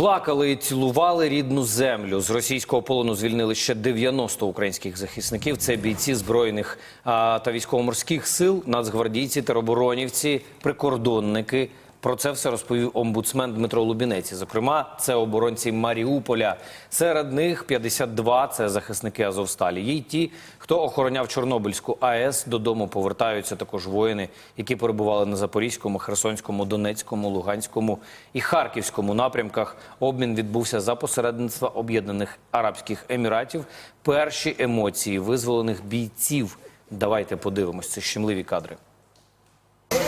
Плакали і цілували рідну землю. З російського полону звільнили ще 90 українських захисників. Це бійці збройних та військово-морських сил, нацгвардійці, тероборонівці, прикордонники. Про це все розповів омбудсмен Дмитро Лубінець. Зокрема, це оборонці Маріуполя. Серед них 52 – це захисники Азовсталі. Є й ті, хто охороняв Чорнобильську АЕС. Додому повертаються також воїни, які перебували на Запорізькому, Херсонському, Донецькому, Луганському і Харківському напрямках. Обмін відбувся за посередництва Об'єднаних Арабських Еміратів. Перші емоції визволених бійців. Давайте подивимось. Це щемливі кадри.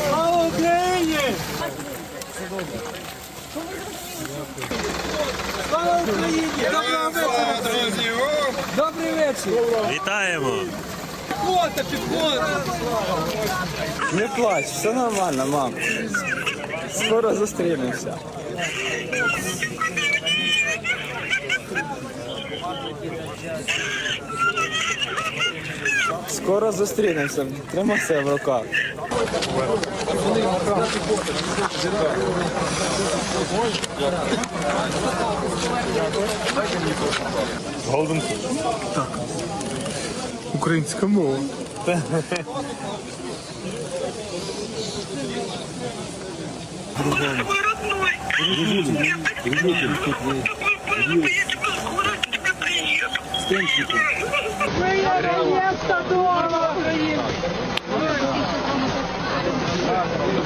Слава Україні! Слава Україні! Доброго вечора! Друзі, Добрий вечір! Вітаємо! Фото, підходи! Не плач, все нормально, мам. Скоро зустрінемося. Скоро зустрінемося. Тримай в руках. Українська мова. Мой родной. Я так поедешь, скоро к тебе приеду. 何?